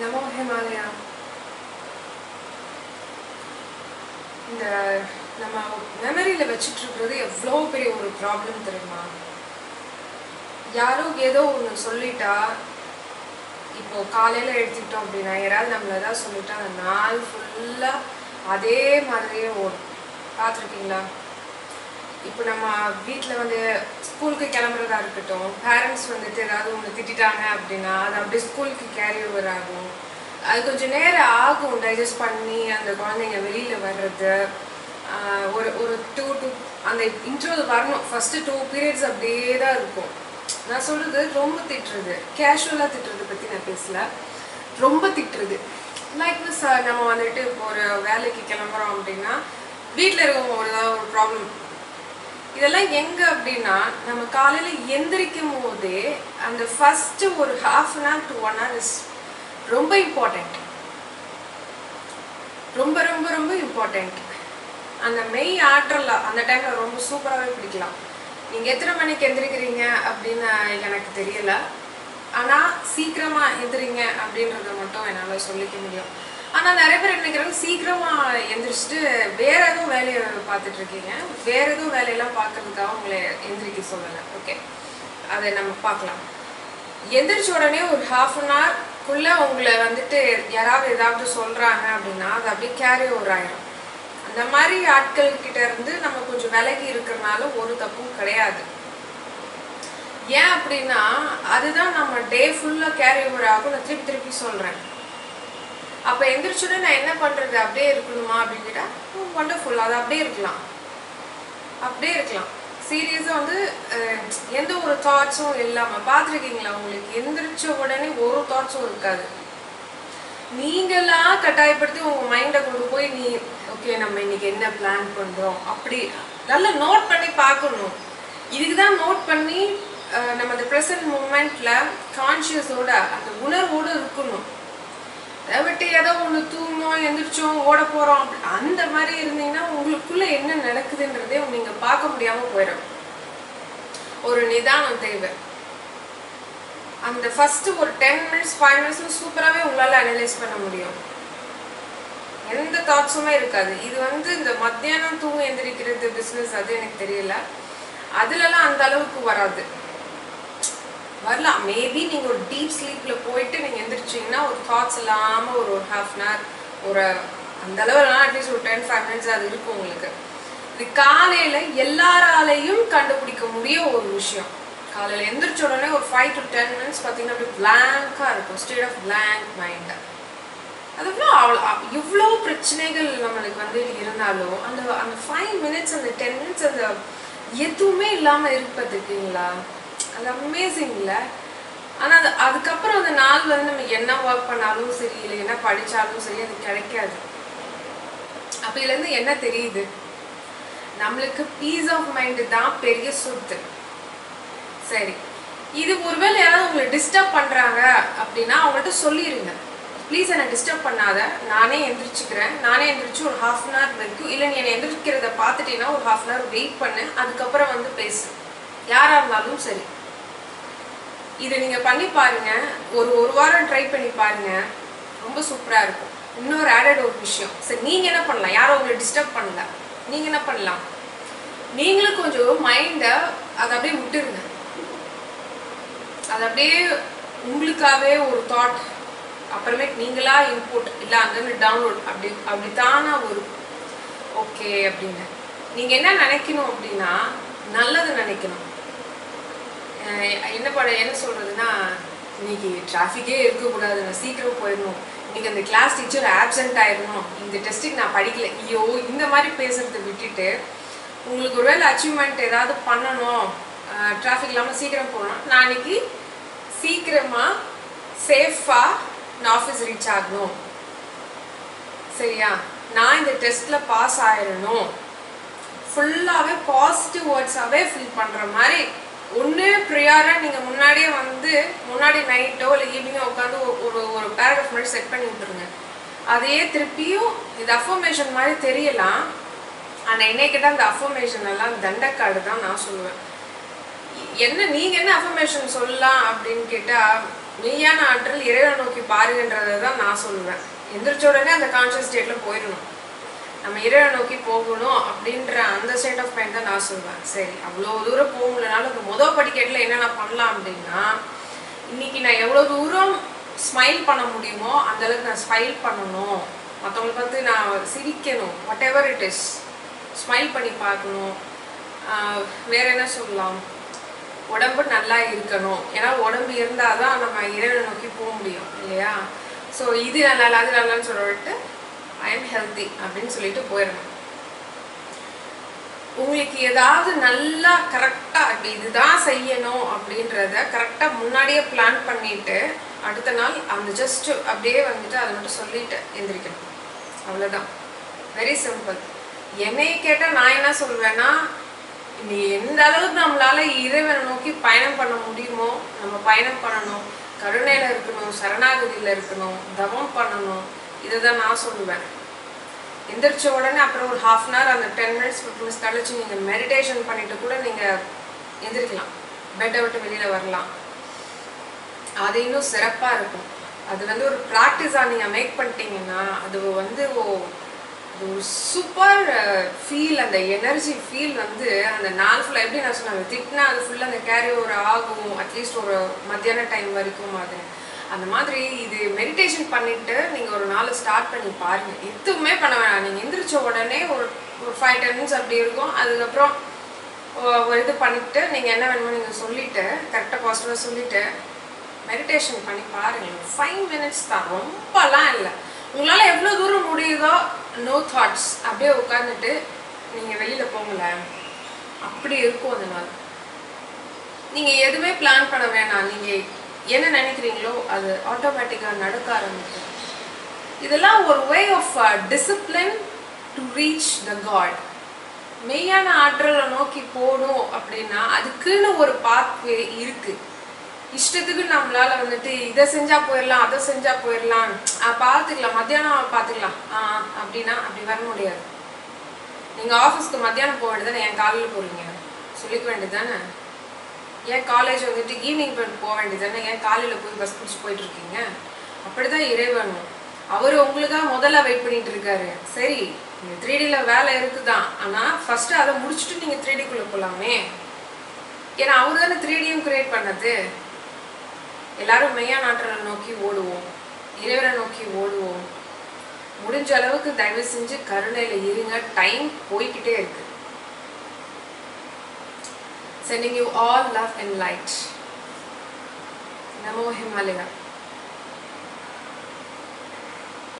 நமோ ஹிமாலயா இந்த நம்ம மெமரியில் வச்சுட்டு இருக்கிறது எவ்வளோ பெரிய ஒரு ப்ராப்ளம் தெரியுமா? யாரோ ஏதோ ஒன்று சொல்லிட்டா இப்போ காலையில் எடுத்துக்கிட்டோம் அப்படின்னா யாராவது நம்மள ஏதாவது சொல்லிட்டா அந்த நாள் ஃபுல்லாக அதே மாதிரியே ஓடும். பார்த்துருக்கீங்களா? இப்போ நம்ம வீட்டில் வந்து ஸ்கூலுக்கு கிளம்புறதா இருக்கட்டும் பேரண்ட்ஸ் வந்துட்டு ஏதாவது ஒன்று திட்டிட்டாங்க அப்படின்னா அது அப்படியே ஸ்கூலுக்கு கேரி ஓவர் ஆகும். அது கொஞ்சம் நேரம் ஆகும் டைஜஸ்ட் பண்ணி அந்த குழந்தைங்க வெளியில் வர்றது. ஒரு ஒரு டூ டூ அந்த இன்டர்வல் வரணும். ஃபஸ்ட்டு டூ பீரியட்ஸ் அப்படியே தான் இருக்கும். நான் சொல்கிறது ரொம்ப திட்டுறது. கேஷுவலாக திட்டுறதை பற்றி நான் பேசல. ரொம்ப திட்டுறது. லைக் மிஸ் நம்ம வந்துட்டு இப்போ ஒரு வேலைக்கு கிளம்புறோம் அப்படின்னா வீட்டில் இருக்கவங்க ஒரு ஏதாவது ஒரு ப்ராப்ளம் இதெல்லாம் எங்க அப்படின்னா நம்ம காலையில எந்திரிக்கும் போதே அந்த ஃபர்ஸ்ட் ஒரு half an hour to one hour is ரொம்ப இம்பார்ட்டண்ட் ரொம்ப ரொம்ப ரொம்ப இம்பார்ட்டண்ட் அந்த மெய் ஆற்றல அந்த டைம்ல ரொம்ப சூப்பராகவே பிடிக்கலாம். நீங்க எத்தனை மணிக்கு எந்திரிக்கிறீங்க அப்படின்னு எனக்கு தெரியல. ஆனா சீக்கிரமா எந்திரிங்க அப்படின்றத மட்டும் என்னால சொல்லிக்க முடியும். ஆனா நிறைய பேர் நினைக்கிறாங்க சீக்கிரமா எந்திரிச்சிட்டு வேற எதுவும் வேலையை பார்த்துட்டு இருக்கீங்க. வேற எதுவும் வேலையெல்லாம் பார்க்கறதுக்காக உங்களை எந்திரிக்க சொல்லலை. ஓகே அதை நம்ம பார்க்கலாம். எந்திரிச்ச உடனே ஒரு ஹாஃப் அன் ஹவர்க்குள்ள உங்களை வந்துட்டு யாராவது ஏதாவது சொல்கிறாங்க அப்படின்னா அது அப்படியே கேரி ஓவர் ஆயிரும். அந்த மாதிரி ஆட்கள் கிட்ட இருந்து நம்ம கொஞ்சம் விலகி இருக்கிறனால ஒரு தப்பும் கிடையாது. ஏன் அப்படின்னா அதுதான் நம்ம டே ஃபுல்லாக கேரி ஓவர் ஆகும். நான் திருப்பி திருப்பி சொல்கிறேன் அப்போ எந்திரிச்சோடனே நான் என்ன பண்ணுறது அப்படியே இருக்கணுமா அப்படின்னு கேட்டால் ஒண்டர்ஃபுல் அது அப்படியே இருக்கலாம். அப்படியே இருக்கலாம். சீரியஸாக வந்து எந்த ஒரு தாட்ஸும் இல்லாமல் பார்த்துருக்கீங்களா உங்களுக்கு? எந்திரிச்ச உடனே ஒரு தாட்ஸும் இருக்காது. நீங்களா கட்டாயப்படுத்தி உங்கள் மைண்டை கொண்டு போய் நீ ஓகே நம்ம இன்னைக்கு என்ன பிளான் பண்ணுறோம் அப்படி நல்லா நோட் பண்ணி பார்க்கணும். இதுக்கு தான் நோட் பண்ணி நம்ம அந்த ப்ரெசன்ட் மூமெண்ட்டில் கான்ஷியஸோட அந்த உணர்வோடு ஒரு ஒன்று எந்திரிச்சோம் ஓட போகிறோம் அப்படி அந்த மாதிரி இருந்தீங்கன்னா உங்களுக்குள்ள என்ன நடக்குதுன்றதே நீங்கள் பார்க்க முடியாமல் போயிடும். ஒரு நிதானம் தேவை. அந்த ஃபர்ஸ்ட் ஒரு டென் மினிட்ஸ் ஃபைவ் மினிட்ஸ் சூப்பராகவே உங்களால் அனலைஸ் பண்ண முடியும். எந்த தாட்ஸுமே இருக்காது. இது வந்து இந்த மத்தியானம் தூங்க எந்திரிக்கிறது பிஸ்னஸ் அது எனக்கு தெரியல. அதுலலாம் அந்த அளவுக்கு வராது. வரலாம். மேபி நீங்கள் ஒரு டீப் ஸ்லீப்பில் போயிட்டு நீங்கள் எந்திரிச்சிங்கன்னா ஒரு தாட்ஸ் இல்லாமல் ஒரு ஹாஃப் அன் ஹவர் ஒரு அந்த அளவுலாம் அட்லீஸ்ட் ஒரு டென் ஃபைவ் மினிட்ஸ் அது இருக்கும் உங்களுக்கு. இது காலையில் எல்லாராலையும் கண்டுபிடிக்க முடிய ஒரு விஷயம். காலையில் எந்திரிச்ச உடனே ஒரு ஃபைவ் டு டென் மினிட்ஸ் பார்த்தீங்கன்னா அப்படியே பிளாங்காக இருக்கும். ஸ்டேட் ஆஃப் பிளாங்க் மைண்டு அதுக்கப்புறம் அவ்வளோ இவ்வளோ பிரச்சனைகள் நம்மளுக்கு வந்து இருந்தாலும் அந்த அந்த ஃபைவ் மினிட்ஸ் அந்த டென் மினிட்ஸ் அந்த எதுவுமே இல்லாமல் இருப்பதுக்குங்களா? அது அமேசிங் இல்லை. ஆனால் அது அதுக்கப்புறம் அந்த நாள் வந்து நம்ம என்ன ஒர்க் பண்ணாலும் சரி இல்லை என்ன படித்தாலும் சரி அது கிடைக்காது. அப்போலேருந்து என்ன தெரியுது? நம்மளுக்கு பீஸ் ஆஃப் மைண்டு தான் பெரிய சொத்து. சரி. இது ஒருவேளை யாராவது உங்களை டிஸ்டர்ப் பண்ணுறாங்க அப்படின்னா அவங்கள்ட்ட சொல்லிடுங்க ப்ளீஸ் என்னை டிஸ்டர்ப் பண்ணாத. நானே எந்திரிச்சுக்கிறேன். நானே எந்திரிச்சு ஒரு ஹாஃப் அன் ஹவர் வரைக்கும் இல்லை நீ என்னை எந்திரிக்கிறத பார்த்துட்டீங்கன்னா ஒரு ஹாஃப் அன் ஹவர் வெயிட் பண்ணு. அதுக்கப்புறம் வந்து பேசு. யாராக இருந்தாலும் சரி. இதை நீங்கள் பண்ணி பாருங்க. ஒரு ஒரு வாரம் ட்ரை பண்ணி பாருங்க. ரொம்ப சூப்பராக இருக்கும். இன்னொரு ஆடட் ஒரு விஷயம். சரி நீங்கள் என்ன பண்ணலாம்? யாரும் உங்களை டிஸ்டர்ப் பண்ணல. நீங்கள் என்ன பண்ணலாம்? நீங்களும் கொஞ்சம் மைண்டை அதை அப்படியே விட்டுருங்க. அது அப்படியே உங்களுக்காகவே ஒரு தாட் அப்புறமேட்டு நீங்களா இன்புட் இல்லை அங்கேருந்து டவுன்லோட் அப்படி அப்படித்தானா ஒரு ஓகே அப்படின்னு. நீங்கள் என்ன நினைக்கணும் அப்படின்னா நல்லது நினைக்கணும். என்ன பண்ண என்ன சொல்கிறதுனா இன்னைக்கு டிராஃபிக்கே இருக்கக்கூடாது. நான் சீக்கிரம் போயிடணும். இன்னைக்கு அந்த கிளாஸ் டீச்சர் ஆப்சென்ட் ஆயிடணும். இந்த டெஸ்ட்டுக்கு நான் படிக்கல. ஐயோ இந்த மாதிரி பேசுறதை விட்டுட்டு உங்களுக்கு ஒருவேளை அச்சீவ்மெண்ட் ஏதாவது பண்ணணும். டிராஃபிக் இல்லாமல் சீக்கிரம் போகணும் நான் சீக்கிரமாக சேஃபாக நான் ஆஃபீஸ் ரீச் ஆகணும். சரியா? நான் இந்த டெஸ்ட்டில் பாஸ் ஆயிடணும். ஃபுல்லாகவே பாசிட்டிவ் வேர்ட்ஸாகவே ஃபில் பண்ணுற மாதிரி ஒன்று ப்ரியாராக நீங்கள் முன்னாடியே வந்து முன்னாடி நைட்டோ இல்லை ஈவினிங்கோ உட்காந்து ஒரு ஒரு பேராகிராஃப் மாதிரி செட் பண்ணி விட்டுருங்க. அதையே திருப்பியும் இது அஃபர்மேஷன் மாதிரி தெரியலாம். ஆனால் என்னை கேட்டால் அந்த அஃபர்மேஷன் எல்லாம் தண்டக்காடு தான் நான் சொல்லுவேன். என்ன நீங்கள் என்ன அஃபர்மேஷன் சொல்லலாம் அப்படின்னு கேட்டால் மெய்யான ஆற்றல் இறைவனை நோக்கி பாருங்கன்றதை தான் நான் சொல்லுவேன். எந்திரிச்ச உடனே அந்த கான்ஷியஸ் ஸ்டேட்டில் போயிடணும். நம்ம இறைவனை நோக்கி போகணும் அப்படின்ற அந்த ஸ்டேட் ஆஃப் மைண்ட் தான் நான் சொல்லுவேன் சரி அவ்வளோ தூரம் போக முடியலனாலும் இப்போ முதல் படிக்கட்டில் என்னென்ன பண்ணலாம் அப்படின்னா இன்னைக்கு நான் எவ்வளோ தூரம் ஸ்மைல் பண்ண முடியுமோ அந்தளவுக்கு நான் ஸ்மைல் பண்ணணும். மற்றவங்களை பார்த்து நான் சிரிக்கணும் whatever it is smile பண்ணி பார்க்கணும். வேறு வேற என்ன சொல்லலாம்? உடம்பு நல்லா இருக்கணும். ஏன்னா உடம்பு இருந்தால் தான் நம்ம இறைவனை நோக்கி போக முடியும் இல்லையா? ஸோ இது நல்லா அது நல்லான்னு சொல்லிட்டு ஐ எம் ஹெல்த்தி அப்படின்னு சொல்லிட்டு போயிடணும். உங்களுக்கு ஏதாவது நல்லா கரெக்டாக இப்படி இதுதான் செய்யணும் அப்படின்றத கரெக்டாக முன்னாடியே பிளான் பண்ணிட்டு அடுத்த நாள் அந்த ஜஸ்ட் அப்படியே வந்துட்டு அதை மட்டும் சொல்லிட்டு எந்திரிக்கணும். அவ்வளோதான் வெரி சிம்பிள் என்னைய கேட்டால் நான் என்ன சொல்வேன்னா நீ எந்த அளவுக்கு நம்மளால இறைவனை நோக்கி பயணம் பண்ண முடியுமோ நம்ம பயணம் பண்ணணும். கருணையில் இருக்கணும் சரணாகதியில இருக்கணும் தவம் பண்ணணும். இதை தான் நான் சொல்லுவேன். எந்திரிச்ச உடனே அப்புறம் ஒரு ஹாஃப் அன் ஹவர் அந்த டென் மினிட்ஸ் ஃபிஃப்டின் மினிட்ஸ் கழிச்சு நீங்கள் மெடிடேஷன் பண்ணிட்டு கூட நீங்கள் எந்திரிக்கலாம். பெட்டை விட்டு வெளியில் வரலாம். அது இன்னும் சிறப்பாக இருக்கும். அது வந்து ஒரு ப்ராக்டிஸாக நீங்கள் மேக் பண்ணிட்டீங்கன்னா அது வந்து ஓ அது ஒரு சூப்பர் ஃபீல் அந்த எனர்ஜி ஃபீல் வந்து அந்த நாள் ஃபுல்லாக எப்படி நான் சொன்னாங்க திட்டினா அது ஃபுல்லாக அந்த கேரி ஒரு ஆகும் அட்லீஸ்ட் ஒரு மத்தியான டைம் வரைக்கும் அது அந்த மாதிரி இது மெடிடேஷன் பண்ணிட்டு நீங்கள் ஒரு நாள் ஸ்டார்ட் பண்ணி பாருங்கள் எதுவுமே பண்ண வேணாம். நீங்கள் எந்திரிச்ச உடனே ஒரு ஒரு ஃபைவ் டென் மினிட்ஸ் அப்படி இருக்கும். அதுக்கப்புறம் ஒரு இது பண்ணிவிட்டு நீங்கள் என்ன வேணுமோ நீங்கள் சொல்லிவிட்டு கரெக்டாக பாசிட்டிவாக சொல்லிவிட்டு மெடிடேஷன் பண்ணி பாருங்கள் ஃபைவ் மினிட்ஸ் தான். ரொம்பலாம் இல்லை. உங்களால் எவ்வளோ தூரம் முடியுதோ நோ தாட்ஸ் அப்படியே உட்காந்துட்டு நீங்கள் வெளியில் போங்களேன். அப்படி இருக்கும் அந்த நாள். நீங்கள் எதுவுமே பிளான் பண்ண வேணாம். நீங்கள் என்ன நினைக்கிறீங்களோ அது ஆட்டோமேட்டிக்காக நடக்க ஆரம்பிக்கும். இதெல்லாம் ஒரு way of discipline to reach the god மெய்யான ஆற்றலை நோக்கி போகணும் அப்படின்னா அதுக்குன்னு ஒரு பாத்வே இருக்குது இஷ்டத்துக்கு நம்மளால வந்துட்டு இதை செஞ்சா போயிடலாம் அதை செஞ்சா போயிடலாம். ஆ, பார்த்துக்கலாம் மத்தியானம் பார்த்துக்கலாம். ஆ அப்படின்னா அப்படி வர முடியாது. நீங்கள் ஆஃபீஸ்க்கு மத்தியானம் போக வேண்டியதானே என் காலையில் போகிறீங்க சொல்லிக்க வேண்டியது தானே? ஏன் காலேஜ் வந்துட்டு ஈவினிங் போக வேண்டியதானே ஏன் காலையில் போய் பஸ் பிடிச்சி போயிட்டு இருக்கீங்க? அப்படிதான் இறைவனும் அவர் உங்களுக்காக முதல்ல வெயிட் பண்ணிட்டு இருக்காரு. சரி நீங்கள் த்ரீ டியில் வேலை இருக்குதான். ஆனால் ஃபஸ்ட்டு அதை முடிச்சுட்டு நீங்கள் த்ரீ டிக்குள்ளே போகலாமே ஏன்னா அவர் தானே த்ரீ டியும் கிரியேட் பண்ணது. எல்லாரும் மெய்யா நாட்டரை நோக்கி ஓடுவோம். இறைவனை நோக்கி ஓடுவோம். முடிஞ்ச அளவுக்கு தயவு செஞ்சு கருணையில் இருங்க. டைம் போய்கிட்டே இருக்குது sending you all love and light. Namo Himalaya.